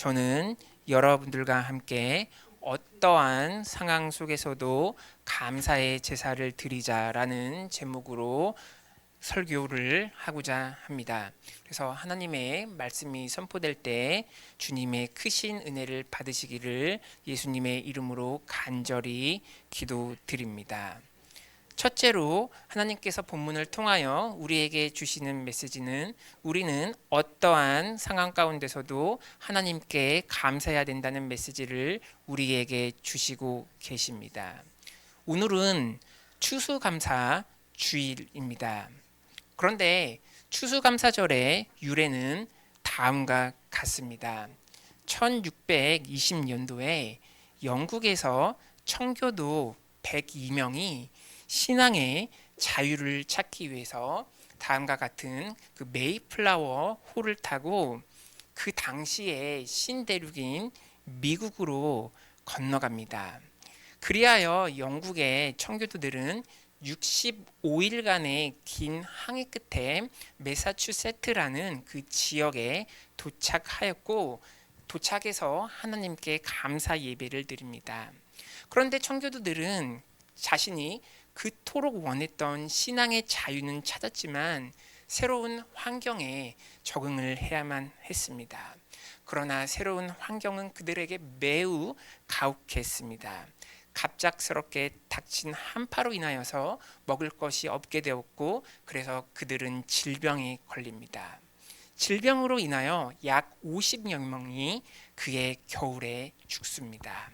저는 여러분들과 함께 어떠한 상황 속에서도 감사의 제사를 드리자라는 제목으로 설교를 하고자 합니다. 그래서 하나님의 말씀이 선포될 때 주님의 크신 은혜를 받으시기를 예수님의 이름으로 간절히 기도드립니다. 첫째로 하나님께서 본문을 통하여 우리에게 주시는 메시지는 우리는 어떠한 상황 가운데서도 하나님께 감사해야 된다는 메시지를 우리에게 주시고 계십니다. 오늘은 추수감사 주일입니다. 그런데 추수감사절의 유래는 다음과 같습니다. 1620년도에 영국에서 청교도 102명이 신앙의 자유를 찾기 위해서 다음과 같은 그 메이플라워 호를 타고 그 당시의 신대륙인 미국으로 건너갑니다. 그리하여 영국의 청교도들은 65일간의 긴 항해 끝에 메사추세트라는 그 지역에 도착하였고 도착해서 하나님께 감사 예배를 드립니다. 그런데 청교도들은 자신이 그토록 원했던 신앙의 자유는 찾았지만 새로운 환경에 적응을 해야만 했습니다. 그러나 새로운 환경은 그들에게 매우 가혹했습니다. 갑작스럽게 닥친 한파로 인하여서 먹을 것이 없게 되었고 그래서 그들은 질병에 걸립니다. 질병으로 인하여 약 50여 명이 그의 겨울에 죽습니다.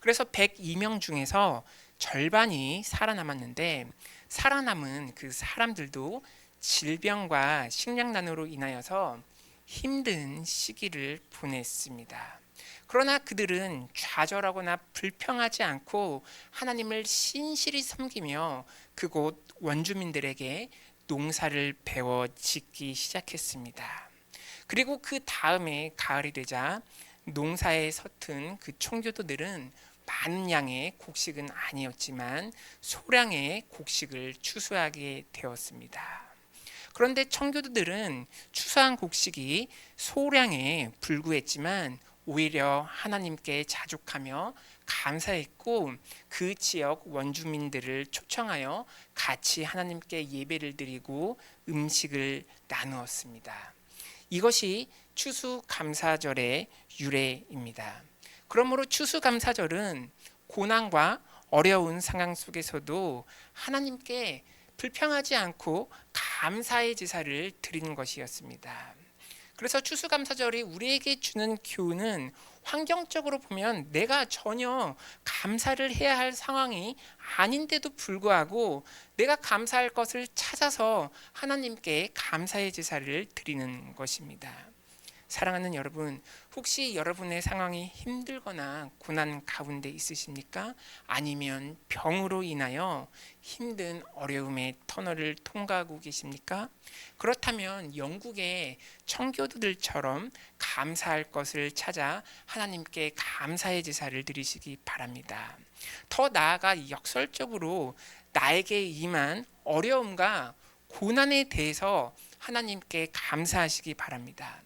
그래서 102명 중에서 절반이 살아남았는데 살아남은 그 사람들도 질병과 식량난으로 인하여서 힘든 시기를 보냈습니다. 그러나 그들은 좌절하거나 불평하지 않고 하나님을 신실히 섬기며 그곳 원주민들에게 농사를 배워 짓기 시작했습니다. 그리고 그 다음에 가을이 되자 농사에 서툰 그 청교도들은 많은 양의 곡식은 아니었지만 소량의 곡식을 추수하게 되었습니다. 그런데 청교도들은 추수한 곡식이 소량에 불구했지만 오히려 하나님께 자족하며 감사했고 그 지역 원주민들을 초청하여 같이 하나님께 예배를 드리고 음식을 나누었습니다. 이것이 추수 감사절의 유래입니다. 그러므로 추수감사절은 고난과 어려운 상황 속에서도 하나님께 불평하지 않고 감사의 제사를 드리는 것이었습니다. 그래서 추수감사절이 우리에게 주는 교훈은 환경적으로 보면 내가 전혀 감사를 해야 할 상황이 아닌데도 불구하고 내가 감사할 것을 찾아서 하나님께 감사의 제사를 드리는 것입니다. 사랑하는 여러분, 혹시 여러분의 상황이 힘들거나 고난 가운데 있으십니까? 아니면 병으로 인하여 힘든 어려움의 터널을 통과하고 계십니까? 그렇다면 영국의 청교도들처럼 감사할 것을 찾아 하나님께 감사의 제사를 드리시기 바랍니다. 더 나아가 역설적으로 나에게 임한 어려움과 고난에 대해서 하나님께 감사하시기 바랍니다.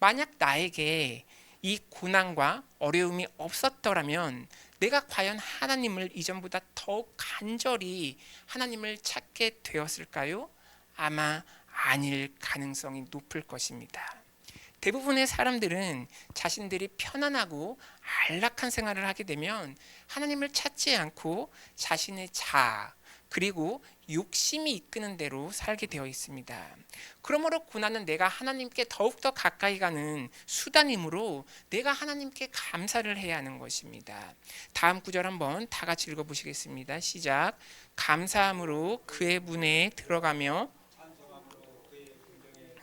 만약 나에게 이 고난과 어려움이 없었더라면 내가 과연 하나님을 이전보다 더욱 간절히 하나님을 찾게 되었을까요? 아마 아닐 가능성이 높을 것입니다. 대부분의 사람들은 자신들이 편안하고 안락한 생활을 하게 되면 하나님을 찾지 않고 자신의 자아, 그리고 욕심이 이끄는 대로 살게 되어 있습니다. 그러므로 고난은 내가 하나님께 더욱더 가까이 가는 수단이므로 내가 하나님께 감사를 해야 하는 것입니다. 다음 구절 한번 다 같이 읽어 보시겠습니다. 시작. 감사함으로 그의 문에 들어가며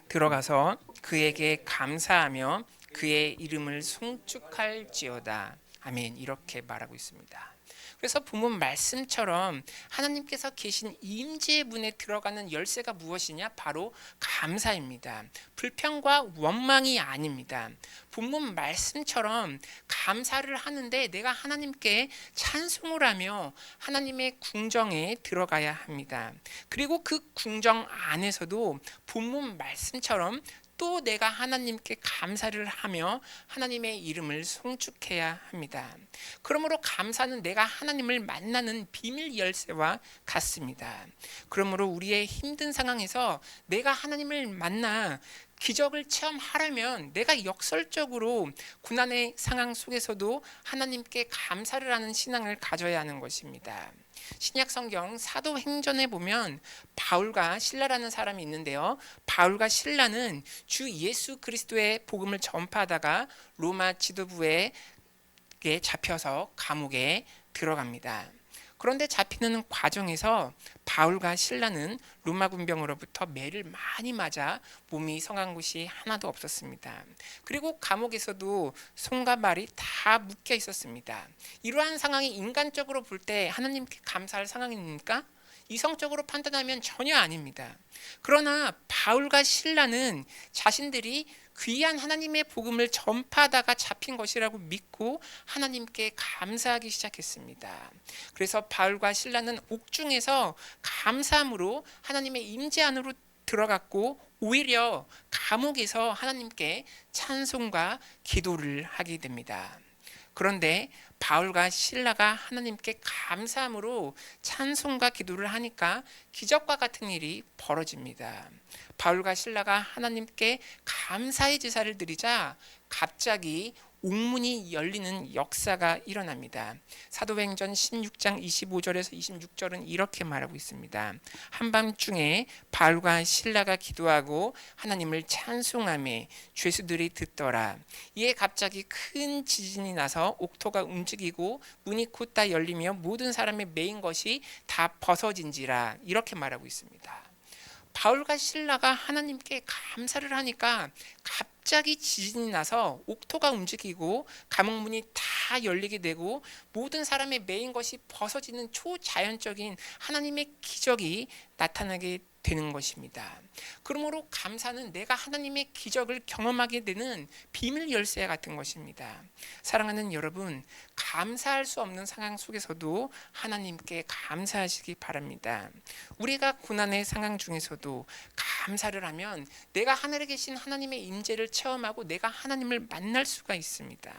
들어가서 그에게 감사하며 그의 이름을 송축할지어다. 아멘. 이렇게 말하고 있습니다. 그래서 본문 말씀처럼 하나님께서 계신 임재의 문에 들어가는 열쇠가 무엇이냐? 바로 감사입니다. 불평과 원망이 아닙니다. 본문 말씀처럼 감사를 하는데 내가 하나님께 찬송을 하며 하나님의 궁정에 들어가야 합니다. 그리고 그 궁정 안에서도 본문 말씀처럼 또 내가 하나님께 감사를 하며 하나님의 이름을 송축해야 합니다. 그러므로 감사는 내가 하나님을 만나는 비밀 열쇠와 같습니다. 그러므로 우리의 힘든 상황에서 내가 하나님을 만나 기적을 체험하려면 내가 역설적으로 고난의 상황 속에서도 하나님께 감사를 하는 신앙을 가져야 하는 것입니다. 신약 성경 사도 행전에 보면 바울과 신라라는 사람이 있는데요. 바울과 신라는 주 예수 그리스도의 복음을 전파하다가 로마 지도부에 잡혀서 감옥에 들어갑니다. 그런데 잡히는 과정에서 바울과 신라는 로마 군병으로부터 매를 많이 맞아 몸이 성한 곳이 하나도 없었습니다. 그리고 감옥에서도 손과 발이 다 묶여 있었습니다. 이러한 상황이 인간적으로 볼 때 하나님께 감사할 상황입니까? 이성적으로 판단하면 전혀 아닙니다. 그러나 바울과 신라는 자신들이 귀한 하나님의 복음을 전파하다가 잡힌 것이라고 믿고 하나님께 감사하기 시작했습니다. 그래서 바울과 신라는 옥중에서 감사함으로 하나님의 임재 안으로 들어갔고 오히려 감옥에서 하나님께 찬송과 기도를 하게 됩니다. 그런데 바울과 신라가 하나님께 감사함으로 찬송과 기도를 하니까 기적과 같은 일이 벌어집니다. 바울과 신라가 하나님께 감사의 제사를 드리자 갑자기 옥문이 열리는 역사가 일어납니다. 사도행전 16장 25절에서 26절은 이렇게 말하고 있습니다. 한밤중에 바울과 신라가 기도하고 하나님을 찬송함에 죄수들이 듣더라. 이에 갑자기 큰 지진이 나서 옥토가 움직이고 문이 곧다 열리며 모든 사람의 메인 것이 다 벗어진지라 이렇게 말하고 있습니다. 바울과 신라가 하나님께 감사를 하니까 갑자기 지진이 나서 옥토가 움직이고 감옥 문이 다 열리게 되고 모든 사람의 메인 것이 벗어지는 초자연적인 하나님의 기적이 나타나게 되는 것입니다. 그러므로 감사는 내가 하나님의 기적을 경험하게 되는 비밀 열쇠 같은 것입니다. 사랑하는 여러분, 감사할 수 없는 상황 속에서도 하나님께 감사하시기 바랍니다. 우리가 고난의 상황 중에서도 감사를 하면 내가 하늘에 계신 하나님의 임재를 체험하고 내가 하나님을 만날 수가 있습니다.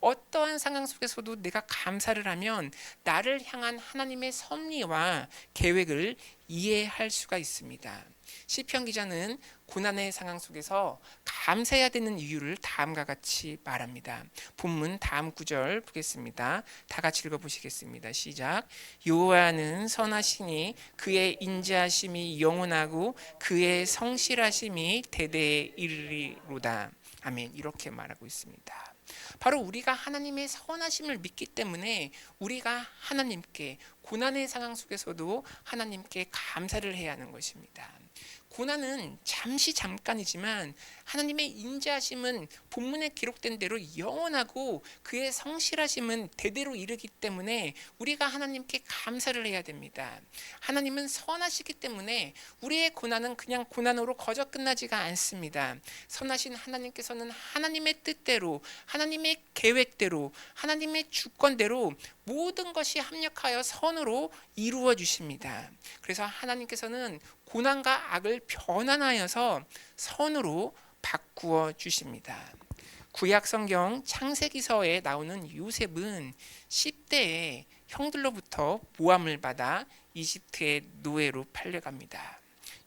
어떠한 상황 속에서도 내가 감사를 하면 나를 향한 하나님의 섭리와 계획을 이해할 수가 있습니다. 시편 기자는 고난의 상황 속에서 감사해야 되는 이유를 다음과 같이 말합니다. 본문 다음 구절 보겠습니다. 다 같이 읽어 보시겠습니다. 시작. 여호와는 선하시니 그의 인자하심이 영원하고 그의 성실하심이 대대에 이르리로다. 아멘. 이렇게 말하고 있습니다. 바로 우리가 하나님의 선하심을 믿기 때문에 우리가 하나님께 고난의 상황 속에서도 하나님께 감사를 해야 하는 것입니다. 고난은 잠시 잠깐이지만 하나님의 인자하심은 본문에 기록된 대로 영원하고 그의 성실하심은 대대로 이르기 때문에 우리가 하나님께 감사를 해야 됩니다. 하나님은 선하시기 때문에 우리의 고난은 그냥 고난으로 거저 끝나지가 않습니다. 선하신 하나님께서는 하나님의 뜻대로 하나님의 계획대로 하나님의 주권대로 모든 것이 합력하여 선으로 이루어 주십니다. 그래서 하나님께서는 고난과 악을 변환하여서 선으로 바꾸어 주십니다. 구약 성경 창세기서에 나오는 요셉은 10대에 형들로부터 모함을 받아 이집트의 노예로 팔려갑니다.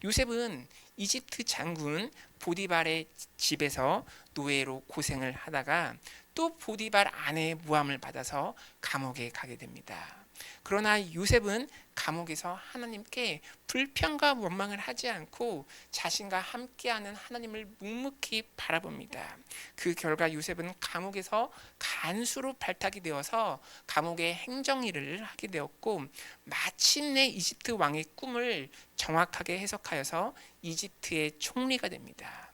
요셉은 이집트 장군 보디발의 집에서 노예로 고생을 하다가 또 보디발 아내의 모함을 받아서 감옥에 가게 됩니다. 그러나 요셉은 감옥에서 하나님께 불평과 원망을 하지 않고 자신과 함께하는 하나님을 묵묵히 바라봅니다. 그 결과 요셉은 감옥에서 간수로 발탁이 되어서 감옥의 행정일을 하게 되었고 마침내 이집트 왕의 꿈을 정확하게 해석하여서 이집트의 총리가 됩니다.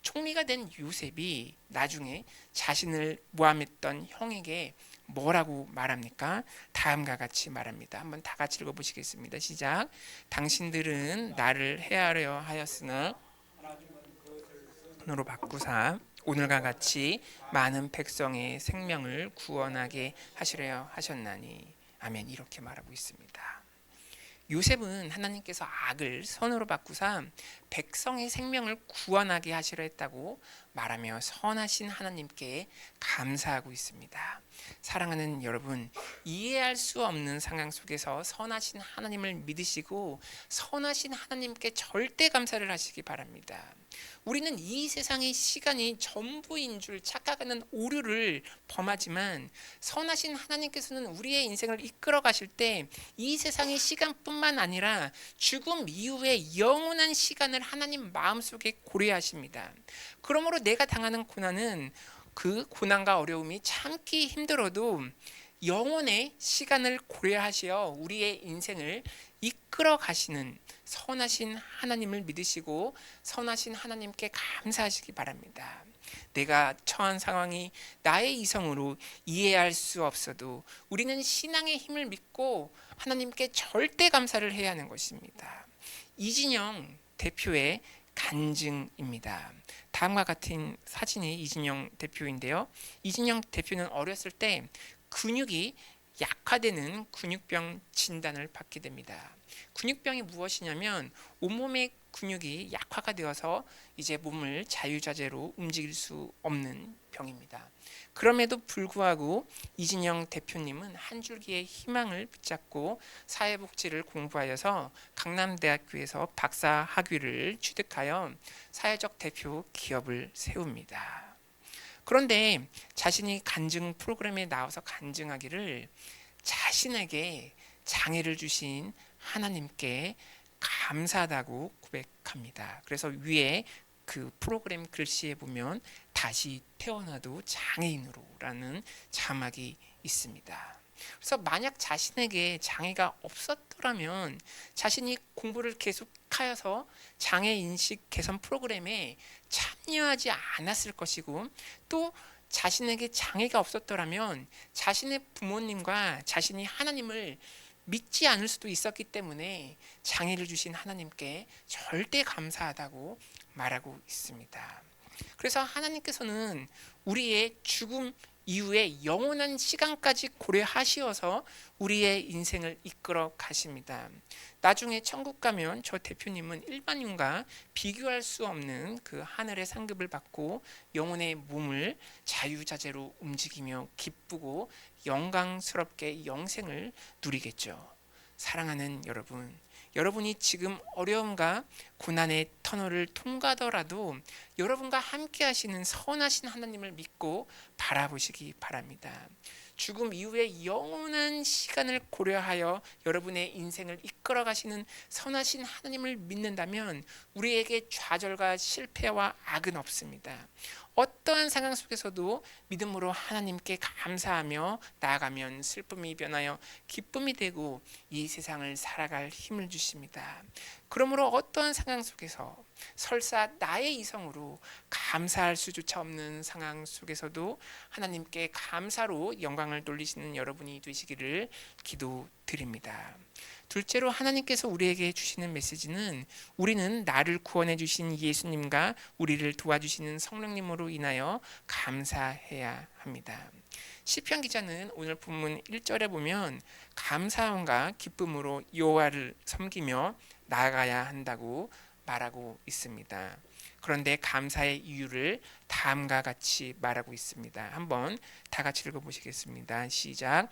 총리가 된 요셉이 나중에 자신을 모함했던 형에게 뭐라고 말합니까? 다음과 같이 말합니다. 한번 다 같이 읽어 보시겠습니다. 시작. 당신들은 나를 해하려 하였으나 으로 바꾸사 오늘과 같이 많은 백성의 생명을 구원하게 하시려 하셨나니 아멘 이렇게 말하고 있습니다. 요셉은 하나님께서 악을 선으로 바꾸사 백성의 생명을 구원하게 하시려 했다고 말하며 선하신 하나님께 감사하고 있습니다. 사랑하는 여러분, 이해할 수 없는 상황 속에서 선하신 하나님을 믿으시고 선하신 하나님께 절대 감사를 하시기 바랍니다. 우리는 이 세상의 시간이 전부인 줄 착각하는 오류를 범하지만 선하신 하나님께서는 우리의 인생을 이끌어 가실 때 이 세상의 시간뿐만 아니라 죽음 이후의 영원한 시간을 하나님 마음속에 고려하십니다. 그러므로 내가 당하는 고난은 그 고난과 어려움이 참기 힘들어도 영혼의 시간을 고려하시어 우리의 인생을 이끌어 가시는 선하신 하나님을 믿으시고 선하신 하나님께 감사하시기 바랍니다. 내가 처한 상황이 나의 이성으로 이해할 수 없어도 우리는 신앙의 힘을 믿고 하나님께 절대 감사를 해야 하는 것입니다. 이진영 대표의 간증입니다. 다음과 같은 사진이 이진영 대표인데요. 이진영 대표는 어렸을 때 근육이 약화되는 근육병 진단을 받게 됩니다. 근육병이 무엇이냐면 온몸의 근육이 약화가 되어서 이제 몸을 자유자재로 움직일 수 없는 병입니다. 그럼에도 불구하고 이진영 대표님은 한 줄기의 희망을 붙잡고 사회복지를 공부하여서 강남대학교에서 박사 학위를 취득하여 사회적 대표 기업을 세웁니다. 그런데 자신이 간증 프로그램에 나와서 간증하기를 자신에게 장애를 주신 하나님께 감사하다고 고백합니다. 그래서 위에 그 프로그램 글씨에 보면 다시 태어나도 장애인으로라는 자막이 있습니다. 그래서 만약 자신에게 장애가 없었더라면 자신이 공부를 계속하여서 장애 인식 개선 프로그램에 참여하지 않았을 것이고 또 자신에게 장애가 없었더라면 자신의 부모님과 자신이 하나님을 믿지 않을 수도 있었기 때문에 장애를 주신 하나님께 절대 감사하다고 말하고 있습니다. 그래서 하나님께서는 우리의 죽음 이후에 영원한 시간까지 고려하시어서 우리의 인생을 이끌어 가십니다. 나중에 천국 가면 저 대표님은 일반인과 비교할 수 없는 그 하늘의 상급을 받고 영혼의 몸을 자유자재로 움직이며 기쁘고 영광스럽게 영생을 누리겠죠. 사랑하는 여러분, 여러분이 지금 어려움과 고난의 터널을 통과하더라도 여러분과 함께 하시는 선하신 하나님을 믿고 바라보시기 바랍니다. 죽음 이후의 영원한 시간을 고려하여 여러분의 인생을 이끌어 가시는 선하신 하나님을 믿는다면 우리에게 좌절과 실패와 악은 없습니다. 어떠한 상황 속에서도 믿음으로 하나님께 감사하며 나아가면 슬픔이 변하여 기쁨이 되고 이 세상을 살아갈 힘을 주십니다. 그러므로 어떠한 상황 속에서 설사 나의 이성으로 감사할 수조차 없는 상황 속에서도 하나님께 감사로 영광을 돌리시는 여러분이 되시기를 기도드립니다. 둘째로 하나님께서 우리에게 주시는 메시지는 우리는 나를 구원해 주신 예수님과 우리를 도와주시는 성령님으로 인하여 감사해야 합니다. 시편 기자는 오늘 본문 1절에 보면 감사함과 기쁨으로 여호와를 섬기며 나아가야 한다고 말하고 있습니다. 그런데 감사의 이유를 다음과 같이 말하고 있습니다. 한번 다 같이 읽어 보시겠습니다. 시작.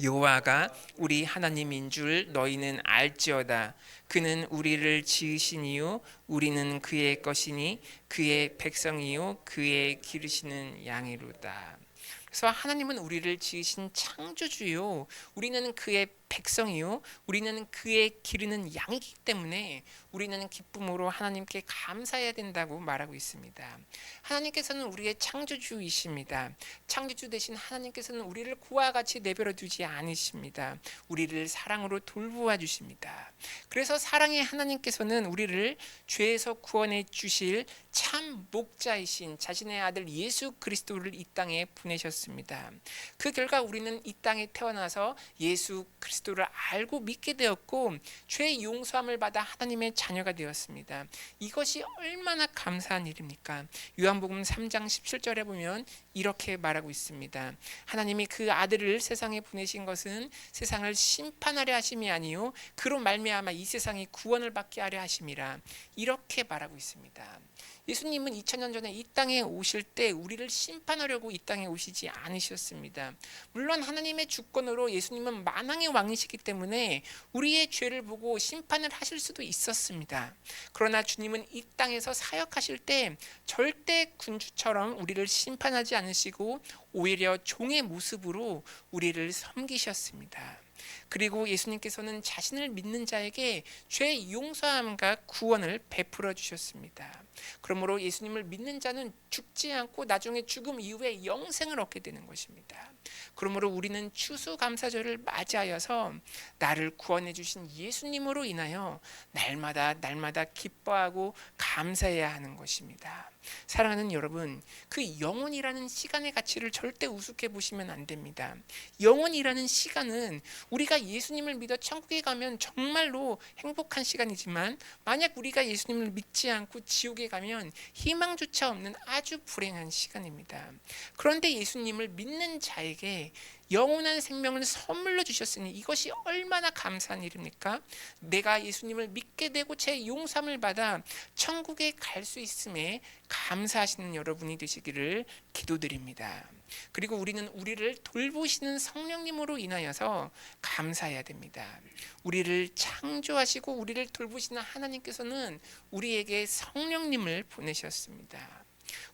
여호와가 우리 하나님인 줄 너희는 알지어다. 그는 우리를 이유 우리는 그의 것이니 그의 백성이요 그의 기르시는 양이로다. 그래서 하나님은 우리를 지으신 창조주요. 우리는 그의 백성이요. 우리는 그의 기르는 양이기 때문에 우리는 기쁨으로 하나님께 감사해야 된다고 말하고 있습니다. 하나님께서는 우리의 창조주이십니다. 창조주 대신 하나님께서는 우리를 그와 같이 내버려 두지 않으십니다. 우리를 사랑으로 돌보아 주십니다. 그래서 사랑의 하나님께서는 우리를 죄에서 구원해 주실 참 목자이신 자신의 아들 예수 그리스도를 이 땅에 보내셨습니다. 그 결과 우리는 이 땅에 태어나서 예수 그리스도 를 알고 믿게 되었고 죄 용서함을 받아 하나님의 자녀가 되었습니다. 이것이 얼마나 감사한 일입니까? 요한복음 3장 17절에 보면 이렇게 말하고 있습니다. 하나님이 그 아들을 세상에 보내신 것은 세상을 심판하려 하심이 아니요 그로 말미암아 이 세상이 구원을 받게 하려 하심이라 이렇게 말하고 있습니다. 예수님은 2000년 전에 이 땅에 오실 때 우리를 심판하려고 이 땅에 오시지 않으셨습니다. 물론 하나님의 주권으로 예수님은 만왕의 왕이시기 때문에 우리의 죄를 보고 심판을 하실 수도 있었습니다. 그러나 주님은 이 땅에서 사역하실 때 절대 군주처럼 우리를 심판하지 않으시고 오히려 종의 모습으로 우리를 섬기셨습니다. 그리고 예수님께서는 자신을 믿는 자에게 죄 용서함과 구원을 베풀어 주셨습니다. 그러므로 예수님을 믿는 자는 죽지 않고 나중에 죽음 이후에 영생을 얻게 되는 것입니다. 그러므로 우리는 추수감사절을 맞이하여서 나를 구원해 주신 예수님으로 인하여 날마다 날마다 기뻐하고 감사해야 하는 것입니다. 사랑하는 여러분, 그 영혼이라는 시간의 가치를 절대 우습게 보시면 안 됩니다. 영혼이라는 시간은 우리가 예수님을 믿어 천국에 가면 정말로 행복한 시간이지만 만약 우리가 예수님을 믿지 않고 지옥에 가면 희망조차 없는 아주 불행한 시간입니다. 그런데 예수님을 믿는 자에게 영원한 생명을 선물로 주셨으니 이것이 얼마나 감사한 일입니까? 내가 예수님을 믿게 되고 제 용서함을 받아 천국에 갈 수 있음에 감사하시는 여러분이 되시기를 기도드립니다. 그리고 우리는 우리를 돌보시는 성령님으로 인하여서 감사해야 됩니다. 우리를 창조하시고 우리를 돌보시는 하나님께서는 우리에게 성령님을 보내셨습니다.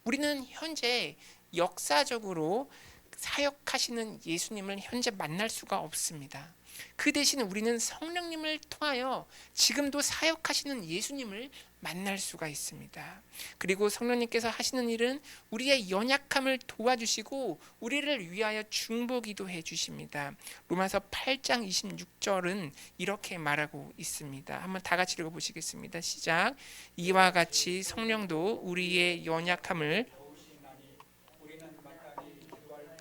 우리는 현재 역사적으로 사역하시는 예수님을 현재 만날 수가 없습니다. 그 대신 우리는 성령님을 통하여 지금도 사역하시는 예수님을 만날 수가 있습니다. 그리고 성령님께서 하시는 일은 우리의 연약함을 도와주시고 우리를 위하여 중보기도 해 주십니다. 로마서 8장 26절은 이렇게 말하고 있습니다. 한번 다 같이 읽어 보시겠습니다. 시작. 이와 같이 성령도 우리의 연약함을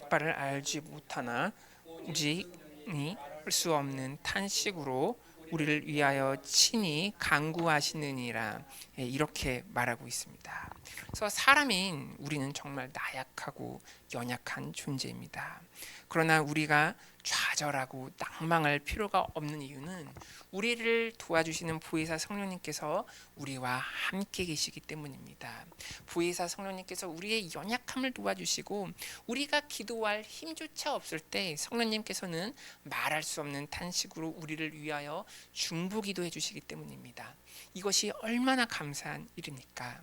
바를 알지 못하나 오직 이 수 없는 탄식으로 우리를 위하여 친히 강구하시느니라 예, 이렇게 말하고 있습니다. 그래서 사람인 우리는 정말 나약하고 연약한 존재입니다. 그러나 우리가 좌절하고 낭망할 필요가 없는 이유는 우리를 도와주시는 보혜사 성령님께서 우리와 함께 계시기 때문입니다. 보혜사 성령님께서 우리의 연약함을 도와주시고 우리가 기도할 힘조차 없을 때 성령님께서는 말할 수 없는 탄식으로 우리를 위하여 중보 기도해 주시기 때문입니다. 이것이 얼마나 감사한 일입니까?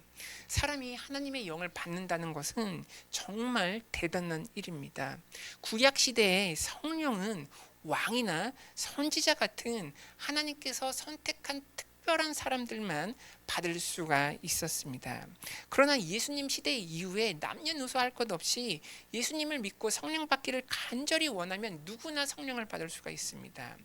사람이 하나님의 영을 받는다는 것은 정말 대단한 일입니다. 구약 시대의 성령은 왕이나 선지자 같은 하나님께서 선택한 특별한 사람들만 받을 수가 있었습니다. 그러나 예수님 시대 이후에 남녀노소 할 것 없이 예수님을 믿고 성령 받기를 간절히 원하면 누구나 성령을 받을 수가 있습니다.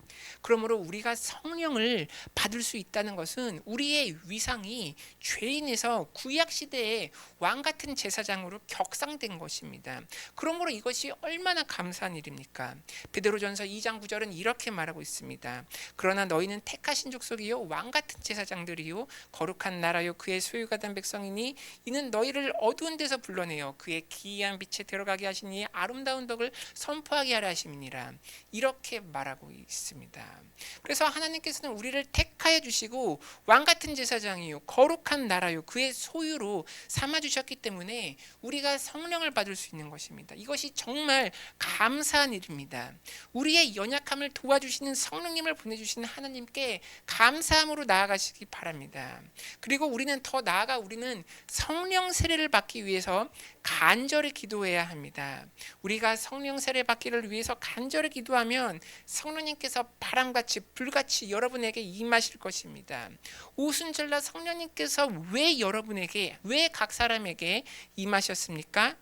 그러므로 우리가 성령을 받을 수 있다는 것은 우리의 위상이 죄인에서 구약 시대의 왕 같은 제사장으로 격상된 것입니다. 그러므로 이것이 얼마나 감사한 일입니까? 베드로전서 2장 9절은 이렇게 말하고 있습니다. 그러나 너희는 택하신 족속이요 왕 같은 제사장들이요 거룩한 나라요 그의 소유가 된 백성이니 이는 너희를 어두운 데서 불러내어 그의 기이한 빛에 들어가게 하시니 아름다운 덕을 선포하게 하려 하심이니라 이렇게 말하고 있습니다. 그래서 하나님께서는 우리를 택하여 주시고 왕 같은 제사장이요 거룩한 나라요 그의 소유로 삼아 주셨기 때문에 우리가 성령을 받을 수 있는 것입니다. 이것이 정말 감사한 일입니다. 우리의 연약함을 도와주시는 성령님을 보내주시는 하나님께 감사함으로 나아가시기 바랍니다. 그리고 우리는 더 나아가 우리는 성령 세례를 받기 위해서 간절히 기도해야 합니다. 우리가 성령 세례 받기를 위해서 간절히 기도하면 성령님께서 바람같이 불같이 여러분에게 임하실 것입니다. 오순절날 성령님께서 왜 여러분에게 왜 각 사람에게 임하셨습니까?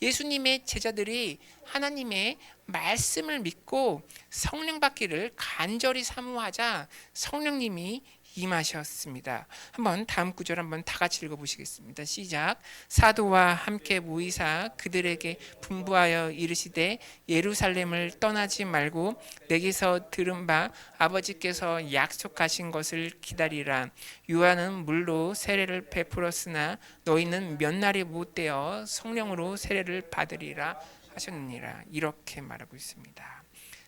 예수님의 제자들이 하나님의 말씀을 믿고 성령 받기를 간절히 사모하자 성령님이 임하셨습니다. 한번 다음 구절 한번 다 같이 읽어보시겠습니다. 시작. 사도와 함께 모이사 그들에게 분부하여 이르시되 예루살렘을 떠나지 말고 내게서 들은 바 아버지께서 약속하신 것을 기다리라. 요한은 물로 세례를 베풀었으나 너희는 몇 날이 못 되어 성령으로 세례를 받으리라 하셨느니라. 이렇게 말하고 있습니다.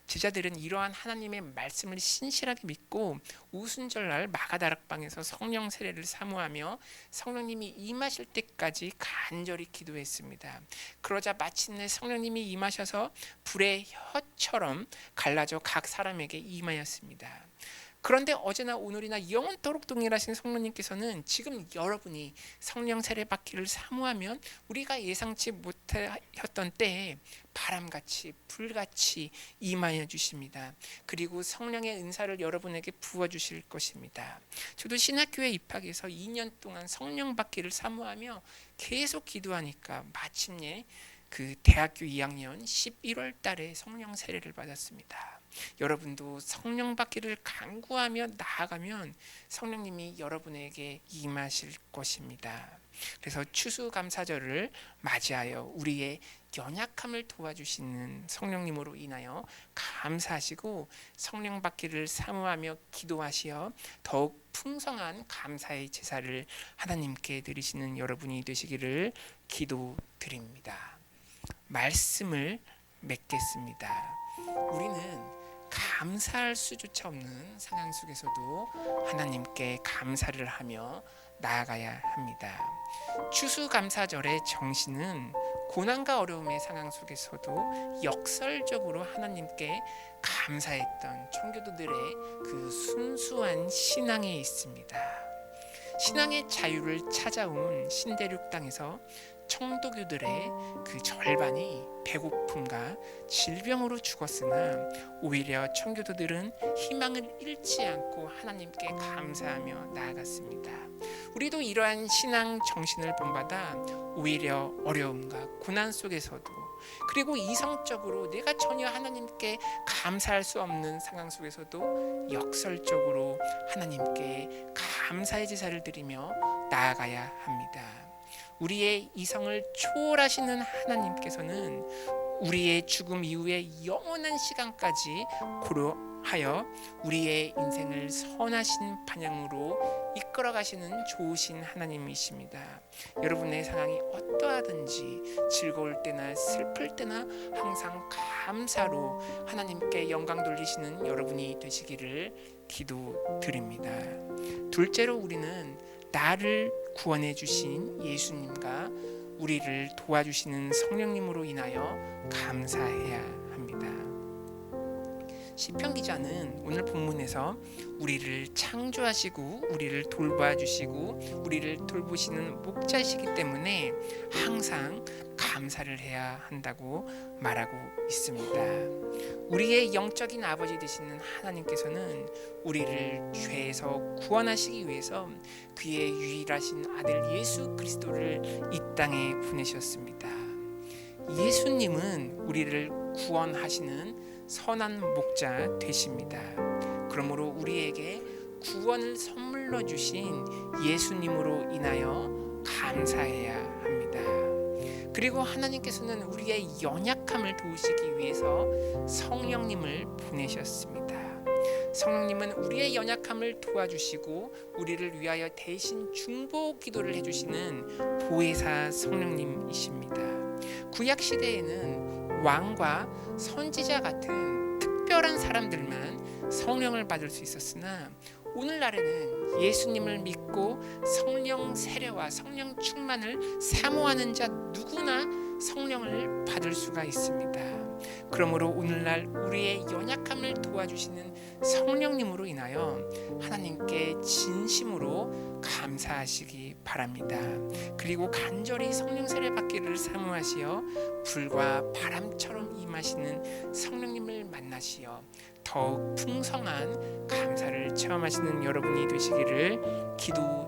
제자들은 이러한 하나님의 말씀을 신실하게 믿고 우순절날 마가다락방에서 성령 세례를 사모하며 성령님이 임하실 때까지 간절히 기도했습니다. 그러자 마침내 성령님이 임하셔서 불의 혀처럼 갈라져 각 사람에게 임하였습니다. 그런데 어제나 오늘이나 영원토록 동일하신 성령님께서는 지금 여러분이 성령 세례 받기를 사모하면 우리가 예상치 못했던 때에 바람같이 불같이 임하여 주십니다. 그리고 성령의 은사를 여러분에게 부어 주실 것입니다. 저도 신학교에 입학해서 2년 동안 성령 받기를 사모하며 계속 기도하니까 마침내 그 대학교 2학년 11월 달에 성령 세례를 받았습니다. 여러분도 성령 받기를 간구하며 나아가면 성령님이 여러분에게 임하실 것입니다. 그래서 추수감사절을 맞이하여 우리의 연약함을 도와주시는 성령님으로 인하여 감사하시고 성령 받기를 사모하며 기도하시어 더욱 풍성한 감사의 제사를 하나님께 드리시는 여러분이 되시기를 기도드립니다. 말씀을 맺겠습니다. 우리는 감사할 수조차 없는 상황 속에서도 하나님께 감사를 하며 나아가야 합니다. 추수감사절의 정신은 고난과 어려움의 상황 속에서도 역설적으로 하나님께 감사했던 청교도들의 그 순수한 신앙에 있습니다. 신앙의 자유를 찾아온 신대륙 땅에서 청도교들의 그 절반이 배고픔과 질병으로 죽었으나 오히려 청교도들은 희망을 잃지 않고 하나님께 감사하며 나아갔습니다. 우리도 이러한 신앙 정신을 본받아 오히려 어려움과 고난 속에서도 그리고 이성적으로 내가 전혀 하나님께 감사할 수 없는 상황 속에서도 역설적으로 하나님께 감사의 제사를 드리며 나아가야 합니다. 우리의 이성을 초월하시는 하나님께서는 우리의 죽음 이후에 영원한 시간까지 고려하여 우리의 인생을 선하신 방향으로 이끌어 가시는 좋으신 하나님이십니다. 여러분의 상황이 어떠하든지 즐거울 때나 슬플 때나 항상 감사로 하나님께 영광 돌리시는 여러분이 되시기를 기도드립니다. 둘째로 우리는 나를 구원해 주신 예수님과 우리를 도와주시는 성령님으로 인하여 감사해야 합니다. 시편 기자는 오늘 본문에서 우리를 창조하시고 우리를 돌봐주시고 우리를 돌보시는 목자시기 때문에 항상 감사를 해야 한다고 말하고 있습니다. 우리의 영적인 아버지 되시는 하나님께서는 우리를 죄에서 구원하시기 위해서 그의 유일하신 아들 예수 그리스도를 이 땅에 보내셨습니다. 예수님은 우리를 구원하시는 선한 목자 되십니다. 그러므로 우리에게 구원을 선물로 주신 예수님으로 인하여 감사해야 합니다. 그리고 하나님께서는 우리의 연약함을 도우시기 위해서 성령님을 보내셨습니다. 성령님은 우리의 연약함을 도와주시고 우리를 위하여 대신 중보 기도를 해주시는 보혜사 성령님이십니다. 구약 시대에는 왕과 선지자 같은 특별한 사람들만 성령을 받을 수 있었으나 오늘날에는 예수님을 믿고 성령 세례와 성령 충만을 사모하는 자 누구나 성령을 받을 수가 있습니다. 그러므로 오늘날 우리의 연약함을 도와주시는 성령님으로 인하여 하나님께 진심으로 감사하시기 바랍니다. 그리고 간절히 성령 세례 받기를 사모하시어 불과 바람처럼 임하시는 성령님을 만나시어 더욱 풍성한 감사를 체험하시는 여러분이 되시기를 기도드립니다.